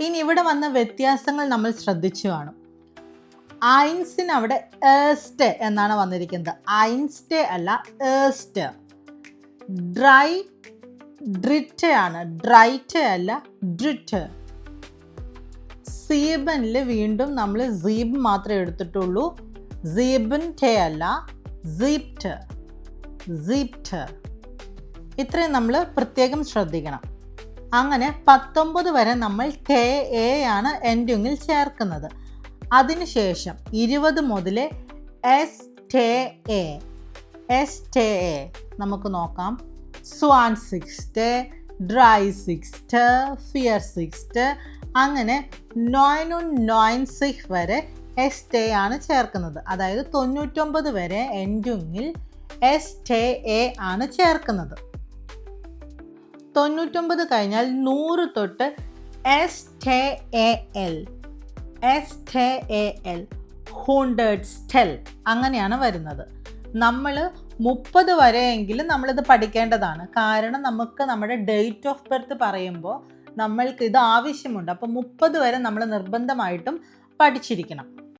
ഇനി ഇവിടെ വന്ന വ്യത്യാസങ്ങൾ നമ്മൾ ശ്രദ്ധിച്ചു കാണും. ഐൻസിന് അവിടെ ഏസ്റ്റ് എന്നാണ് വന്നിരിക്കുന്നത്. ഐൻസ്റ്റേ അല്ല ഏസ്റ്റ്. ഡ്രൈ ഡ്രിറ്റ് ആണ്. ഡ്രൈറ്റ് അല്ല ഡ്രിറ്റ്. സീബനിൽ വീണ്ടും നമ്മൾ സീബ് മാത്രമേ എടുത്തിട്ടുള്ളൂ. സീബൻ അല്ല സീപ്റ്റ്. സീപ്റ്റ്. ഇത്രയും നമ്മൾ പ്രത്യേകം ശ്രദ്ധിക്കണം. അങ്ങനെ പത്തൊമ്പത് വരെ നമ്മൾ കെ എ ആണ് എൻഡിങ്ങിൽ ചേർക്കുന്നത്. അതിനുശേഷം ഇരുപത് മുതൽ S T A. S T A. നമുക്ക് നോക്കാം. സ്വാൻ സിക്സ്റ്റ് ഡ്രൈ സിക്സ്റ്റ് ഫിയർ സിക്സ്റ്റ് അങ്ങനെ നോയിനു നോയിൻ സിക്സ് വരെ എസ് ടെ ആണ് ചേർക്കുന്നത്. അതായത് തൊണ്ണൂറ്റൊമ്പത് വരെ എൻഡിങ്ങിൽ എസ് ടെ എ ആണ് ചേർക്കുന്നത്. തൊണ്ണൂറ്റൊമ്പത് കഴിഞ്ഞാൽ നൂറ് തൊട്ട് S T A L S T A L hundred സ്റ്റെൽ അങ്ങനെയാണ് വരുന്നത്. നമ്മൾ മുപ്പത് വരെയെങ്കിലും നമ്മളിത് പഠിക്കേണ്ടതാണ്. കാരണം നമുക്ക് നമ്മുടെ ഡേറ്റ് ഓഫ് ബർത്ത് പറയുമ്പോൾ നമ്മൾക്ക് ഇത് ആവശ്യമുണ്ട്. അപ്പോൾ മുപ്പത് വരെ നമ്മൾ നിർബന്ധമായിട്ടും പഠിച്ചിരിക്കണം.